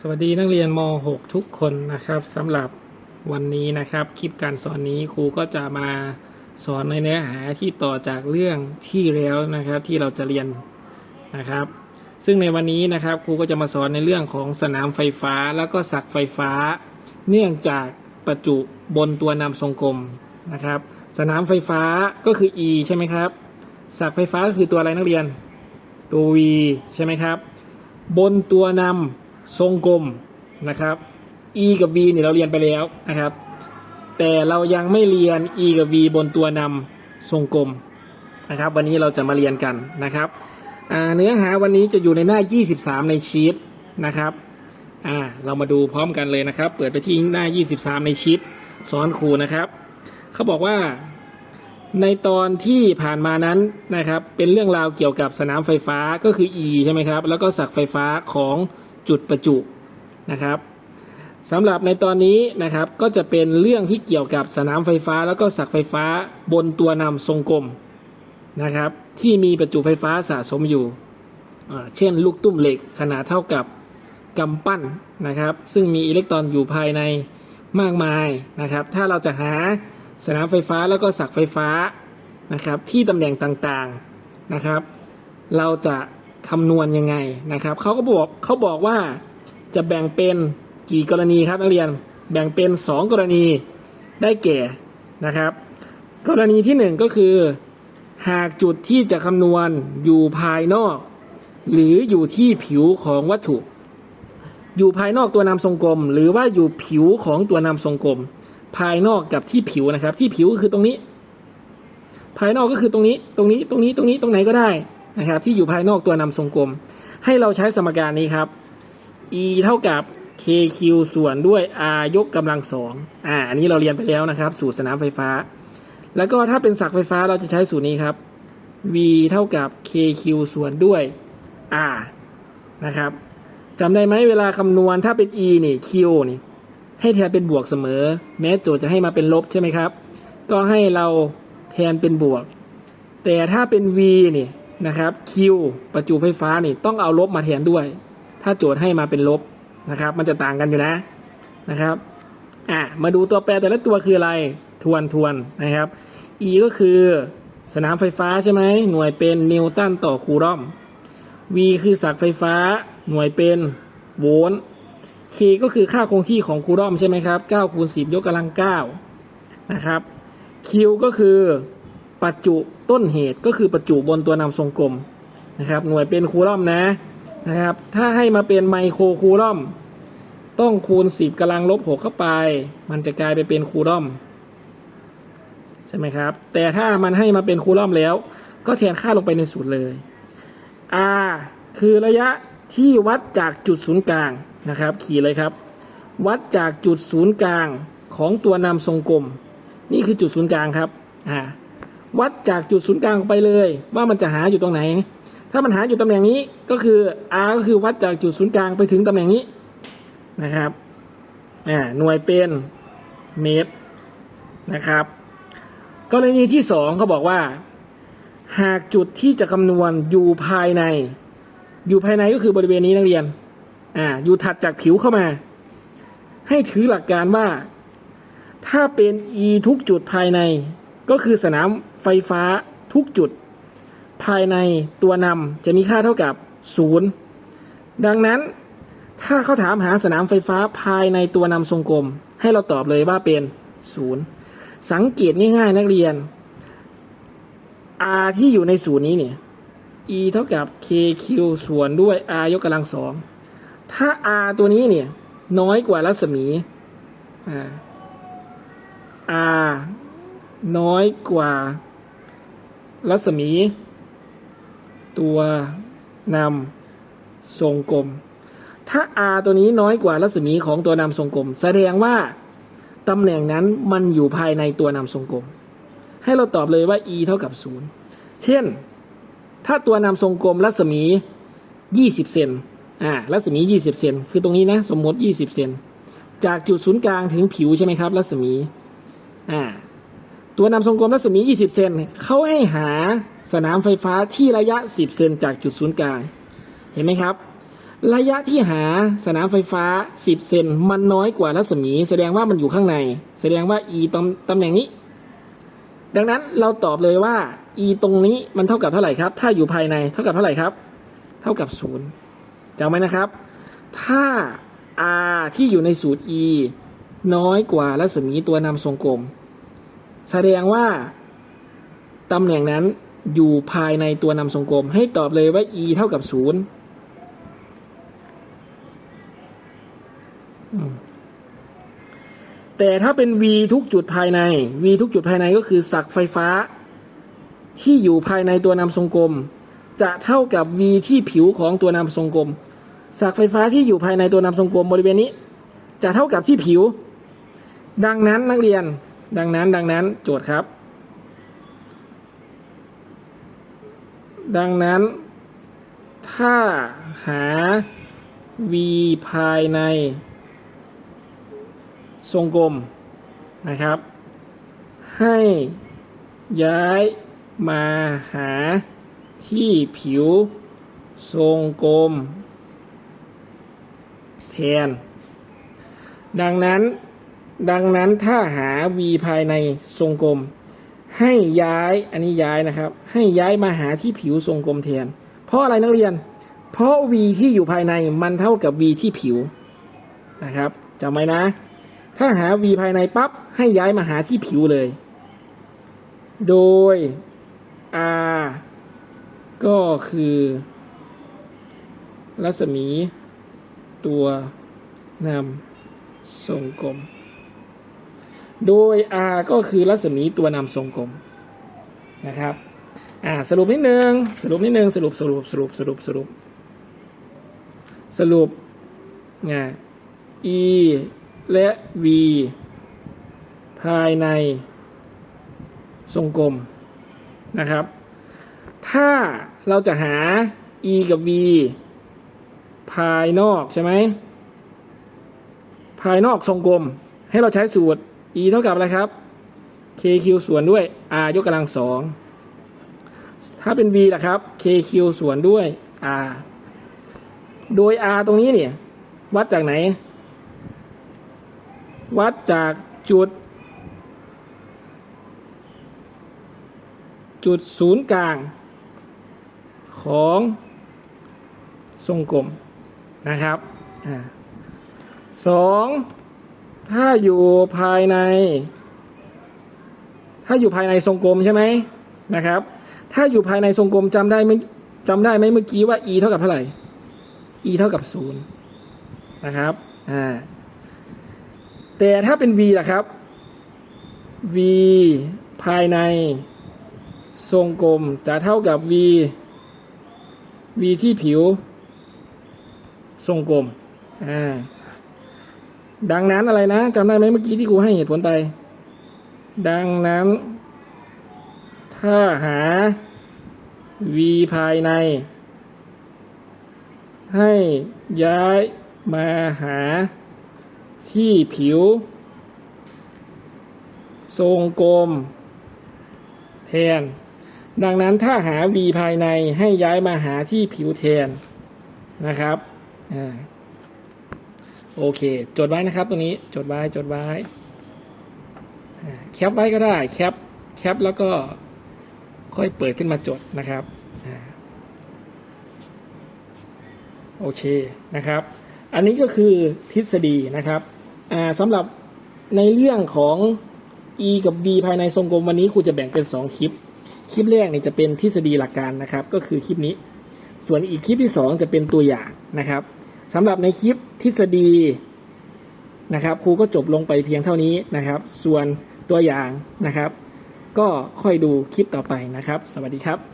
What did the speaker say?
สวัสดีนักเรียนม .6 ทุกคนนะครับสำหรับวันนี้นะครับคลิปการสอนนี้ครูก็จะมาสอนในเนื้อหาที่ต่อจากเรื่องที่แล้วนะครับที่เราจะเรียนนะครับ ซึ่งในวันนี้นะครับครูก็จะมาสอนในเรื่องของสนามไฟฟ้าแล้วก็สักไฟฟ้า เนื่องจากประจุบนตัวนำทรงกลมนะครับ สนามไฟฟ้าก็คือ E ใช่ไหมครับสักไฟฟ้าก็คือตัวอะไรนักเรียนตัว V ใช่ไหมครับ บนตัวนำ ทรงกลมนะครับ e กับ v เนี่ยเราเรียนไปแล้วนะครับ แต่เรายังไม่เรียน e กับ v บนตัวนำทรงกลมนะครับ วันนี้เราจะมาเรียนกันนะครับเนื้อหาวันนี้จะอยู่ในหน้า 23 ในชีตนะครับเรามาดูพร้อมกันเลยนะครับ เปิดไปที่หน้า 23 ในชีตสอนครูนะครับ เขาบอกว่าในตอนที่ผ่านมานั้นนะครับ เป็นเรื่องราวเกี่ยวกับสนามไฟฟ้าก็คือ E ใช่ไหมครับ แล้วก็สักไฟฟ้าของ จุดประจุนะครับสำหรับในตอนนี้นะครับก็จะเป็นเรื่องที่เกี่ยวกับสนามไฟฟ้า แล้วก็สักไฟฟ้าบนตัวนำทรงกลมนะครับ ที่มีประจุไฟฟ้าสะสมอยู่ เช่น ลูกตุ้มเหล็กขนาดเท่ากับกำปั้นนะครับ ซึ่งมีอิเล็กตรอนอยู่ภายในมากมายนะครับ ถ้าเราจะหาสนามไฟฟ้าแล้วก็สักไฟฟ้านะครับที่ตำแหน่งต่างๆนะครับ เราจะ คำนวณยังไงนะครับเขาก็บอกเขาบอกว่าจะแบ่งเป็นกี่กรณีครับนักเรียนแบ่งเป็น 2 กรณีได้แก่นะครับ กรณีที่ 1 ก็คือ หากจุดที่จะคำนวณอยู่ภายนอก หรืออยู่ที่ผิวของวัตถุ อยู่ภายนอกตัวนำทรงกลม หรือว่าอยู่ผิวของตัวนำทรงกลม ภายนอกกับที่ผิวนะครับ ที่ผิวก็คือตรงนี้ ภายนอกก็คือตรงนี้ตรงนี้ตรงนี้ตรงนี้ตรงไหนก็ได้ นะครับที่อยู่ภายนอกตัวนำทรงกลม ให้เราใช้สมการนี้ครับ e เท่ากับ kq ส่วนด้วย r ยกกำลังสองอ่าอันนี้เราเรียนไปแล้วนะครับ สูตรสนามไฟฟ้า แล้วก็ถ้าเป็นสักไฟฟ้าเราจะใช้สูตรนี้ครับ v เท่ากับ kq ส่วนด้วย r นะครับจำได้ไหมเวลาคำนวณถ้าเป็น e นี่ q นี่ให้แทนเป็นบวกเสมอ แม้โจทย์จะให้มาเป็นลบใช่ไหมครับ ก็ให้เราแทนเป็นบวก แต่ถ้าเป็น v นี่ นะครับ q ประจุไฟฟ้านี่ต้องเอาลบมาแทนด้วย ถ้าโจทย์ให้มาเป็นลบนะครับ มันจะต่างกันอยู่นะนะครับอะมาดูตัวแปรแต่ละตัวคืออะไรทวนทวนนะครับ e ก็คือสนามไฟฟ้าใช่ไหมหน่วยเป็นนิวตันต่อคูลอม v คือสักไฟฟ้า หน่วยเป็นโวลต์ k ก็คือค่าคงที่ของคูลอมใช่ไหมครับ9คูณ10 ยกกำลัง9นะครับ q ก็คือ ปัจจุต้นเหตุก็คือประจุบนตัวนำทรงกลมนะครับ หน่วยเป็นคูลอมนะนะครับ ถ้าให้มาเป็นไมโครคูลอม ต้องคูณ 10กำลังลบ6เข้าไป มันจะกลายไปเป็นคูลอมใช่ไหมครับ แต่ถ้ามันให้มาเป็นคูลอมแล้ว ก็แทนค่าลงไปในสูตรเลย r คือระยะที่วัดจากจุดศูนย์กลางนะครับ ขี่เลยครับ วัดจากจุดศูนย์กลางของตัวนำทรงกลม นี่คือจุดศูนย์กลางครับอ่า วัดจากจุดศูนย์กลางไปเลย ว่ามันจะหาอยู่ตรงไหน ถ้ามันหาอยู่ตำแหน่งนี้ก็คือ r ก็คือวัดจากจุดศูนย์กลางไปถึงตำแหน่งนี้นะครับอ่หน่วยเป็นเมตรนะครับกรณีที่สองเขาบอกว่า หากจุดที่จะคำนวณอยู่ภายใน อยู่ภายในก็คือบริเวณนี้นักเรียนอ่าอยู่ถัดจากผิวเข้ามา ให้ถือหลักการว่า ถ้าเป็น e ทุกจุดภายใน ก็คือสนามไฟฟ้าทุกจุด ภายในตัวนำจะมีค่าเท่ากับ 0 ดังนั้นถ้าเขาถามหาสนามไฟฟ้าภายในตัวนำทรงกลม ให้เราตอบเลยว่าเป็น 0 สังเกตง่ายๆนักเรียน r ที่อยู่ในศูนย์นี้เนี่ย e เท่ากับ kq ส่วนด้วย r ยกกำลังสองถ้า r ตัวนี้เนี่ย น้อยกว่ารัศมีอ่า r น้อยกว่า รัศมี ตัวนำทรงกลม ถ้า r ตัวนี้น้อยกว่ารัศมีของตัวนำทรงกลม แสดงว่าตำแหน่งนั้นมันอยู่ภายในตัวนำทรงกลม ให้เราตอบเลยว่า e เท่ากับ 0 เช่น ถ้าตัวนำทรงกลมรัศมี 20 เซนอ่ารัศมี 20 เซนคือตรงนี้นะ สมมติ 20 เซนจากจุดศูนย์กลางถึงผิวใช่ไหมครับ รัศมีอ่า ตัวนำทรงกลมรัศมี 20 เซนเขาให้หาสนามไฟฟ้าที่ระยะ 10 เซนจากจุดศูนย์กลาง เห็นไหมครับ ระยะที่หาสนามไฟฟ้า 10 เซนมันน้อยกว่ารัศมี แสดงว่ามันอยู่ข้างใน แสดงว่า e ตำตำแหน่งนี้ ดังนั้นเราตอบเลยว่า e ตรงนี้มันเท่ากับเท่าไหร่ครับ ถ้าอยู่ภายในเท่ากับเท่าไหร่ครับ เท่ากับศูนย์จำไว้นะครับ ถ้า r ที่อยู่ในสูตร e น้อยกว่ารัศมีตัวนำทรงกลม แสดงว่าตำแหน่งนั้นอยู่ภายในตัวนำทรงกลม ให้ตอบเลยว่า e เท่ากับศูนย์แต่ถ้าเป็น v ทุกจุดภายใน v ทุกจุดภายในก็คือศักไฟฟ้า ที่อยู่ภายในตัวนำทรงกลม จะเท่ากับ v ที่ผิวของตัวนำทรงกลมศักไฟฟ้าที่อยู่ภายในตัวนำทรงกลมบริเวณนี้ จะเท่ากับที่ผิว ดังนั้นนักเรียน ดังนั้นดังนั้นโจทย์ครับ ดังนั้น ถ้าหา v ภายใน ทรงกลมนะครับ ให้ย้ายมาหาที่ผิวทรงกลม แทน ดังนั้น ดังนั้นถ้าหา v ภายในทรงกลม ให้ย้ายอันนี้ย้ายนะครับ ให้ย้ายมาหาที่ผิวทรงกลมแทน เพราะอะไรนักเรียน เพราะ v ที่อยู่ภายในมันเท่ากับ v ที่ผิวนะครับจำไว้นะ ถ้าหา v ภายในปั๊บให้ย้ายมาหาที่ผิวเลย โดย r ก็คือ รัศมี ตัวนำทรงกลม โดย r ก็คือรัศมีตัวนำทรงกลมนะครับอ่าสรุปนิดนึงสรุปนิดนึงสรุปสรุปสรุปสรุปสรุปสรุปไง e และ v ภายในทรงกลมนะครับ ถ้าเราจะหา e กับ v ภายนอกใช่ไหม ภายนอกทรงกลม ให้เราใช้สูตร e เท่ากับอะไรครับ kq ส่วนด้วย r ยกกำลังสองถ้าเป็น v ล่ะครับ kq ส่วนด้วย r โดย r ตรงนี้เนี่ย วัดจากไหน วัดจากจุด จุดศูนย์กลางของทรงกลมนะครับสอง ถ้าอยู่ภายใน ถ้าอยู่ภายในทรงกลมใช่ไหมนะครับ ถ้าอยู่ภายในทรงกลมจำได้ไหมจำได้ไหมเมื่อกี้ว่า e เท่ากับเท่าไหร่ e เท่ากับศูนย์นะครับอ่าแต่ถ้าเป็น v ล่ะครับ v ภายในทรงกลมจะเท่ากับ v v ที่ผิว ทรงกลมอ่า ดังนั้นอะไรนะจำได้ไหมเมื่อกี้ที่ครูให้เหตุผลไป ดังนั้น ถ้าหา v ภายใน ให้ย้ายมาหาที่ผิว ทรงกลมแทน ดังนั้นถ้าหา v ภายในให้ย้ายมาหาที่ผิวแทนนะครับอ่า โอเค จดไว้นะครับตรงนี้จดไว้จดไว้แคปไว้ก็ได้แคปแคปแล้วก็ค่อยเปิดขึ้นมาจดนะครับโอเคนะครับ อันนี้ก็คือทฤษฎีนะครับสำหรับในเรื่องของ e กับ v ภายในทรงกลมวันนี้ครูจะแบ่งเป็น 2 คลิป คลิปแรกเนี่ยจะเป็นทฤษฎีหลักการนะครับ ก็คือคลิปนี้ ส่วนอีกคลิปที่ 2 จะเป็นตัวอย่างนะครับ สำหรับในคลิปทฤษฎีนะครับครูก็จบลงไปเพียงเท่านี้นะครับ ส่วนตัวอย่างนะครับ ก็ค่อยดูคลิปต่อไปนะครับ สวัสดีครับ